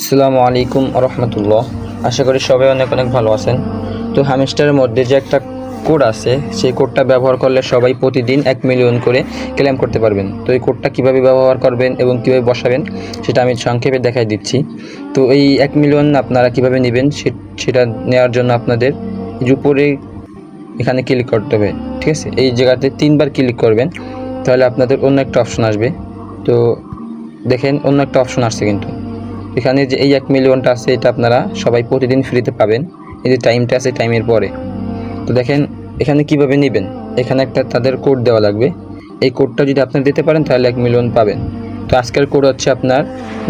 আসসালামু আলাইকুম রহমতুল্লাহ। আশা করি সবাই অনেক অনেক ভালো আছেন। তো হ্যামস্টারের মধ্যে যে একটা কোড আছে, সেই কোডটা ব্যবহার করলে সবাই প্রতিদিন এক মিলিয়ন করে ক্লেম করতে পারবেন। তো এই কোডটা কীভাবে ব্যবহার করবেন এবং কীভাবে বসাবেন, সেটা আমি সংক্ষেপে দেখাই দিচ্ছি। তো এই এক মিলিয়ন আপনারা কীভাবে নেবেন সেটা নেওয়ার জন্য আপনাদের উপরে এখানে ক্লিক করতে হবে, ঠিক আছে? এই জায়গাতে তিনবার ক্লিক করবেন, তাহলে আপনাদের অন্য একটা অপশন আসবে। তো দেখেন, অন্য একটা অপশন আসছে কিন্তু। এখানে যে এই এক মিলিয়নটা আছে, এটা আপনারা সবাই প্রতিদিন ফ্রিতে পাবেন। এই যে টাইমটা আছে টাইমের পরে। তো দেখেন, এখানে কীভাবে নেবেন? এখানে একটা তাদের কোড দেওয়া লাগবে। এই কোডটা যদি আপনারা দিতে পারেন, তাহলে এক মিলিয়ন পাবেন। তো আজকের কোড হচ্ছে আপনার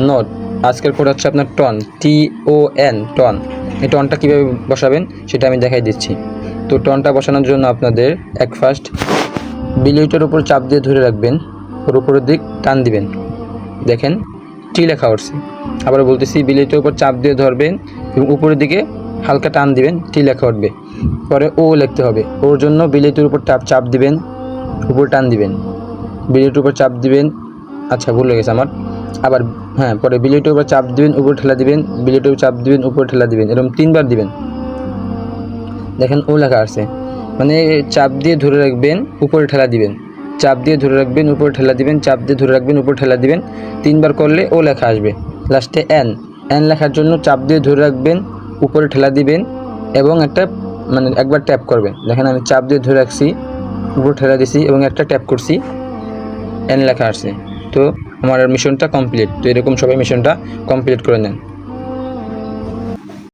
নট আজকের কোড হচ্ছে আপনার ton T O N ton এই টনটা কীভাবে বসাবেন, সেটা আমি দেখাই দিচ্ছি। তো টনটা বসানোর জন্য আপনাদের এক ফার্স্ট বিলিটার উপর চাপ দিয়ে ধরে রাখবেন। ওর উপরের দিক টান দিবেন। দেখেন টি লেখা উঠছে। আবার বলতেছি বিলিটির উপর চাপ দিয়ে ধরবেন এবং উপরের দিকে হালকা টান দিবেন, টি লেখা উঠবে। পরে ও লিখতে হবে। ওর জন্য বিলিটির উপর চাপ চাপ দিবেন, উপর টান দিবেন। বিলিটির উপর চাপ দিবেন আচ্ছা ভুল হয়ে গেছে আমার। আবার হ্যাঁ পরে বিলিটির উপর চাপ দিবেন, উপর ঠেলা দিবেন বিলিটির উপর চাপ দিবেন, উপর ঠেলা দিবেন, এরকম তিনবার দিবেন। দেখেন ও লেখা আছে। মানে চাপ দিয়ে ধরে রাখবেন, উপরে ঠেলা দিবেন। চাপ দিয়ে ধরে রাখবেন, উপরে ঠেলা দিবেন, চাপ দিয়ে ধরে রাখবেন, উপরে ঠেলা দিবেন। তিনবার করলে ও লেখা আসবে। লাস্টে এন এন লেখার জন্য চাপ দিয়ে ধরে রাখবেন, উপরে ঠেলা দিবেন এবং একটা মানে একবার ট্যাপ করবেন। দেখেন আমি চাপ দিয়ে ধরে রাখছি, উপরে ঠেলা দিছি এবং একটা ট্যাপ করছি এন লেখা আসছে। তো আমার মিশনটা কমপ্লিট তো এরকম সবাই মিশনটা কমপ্লিট করে নেন।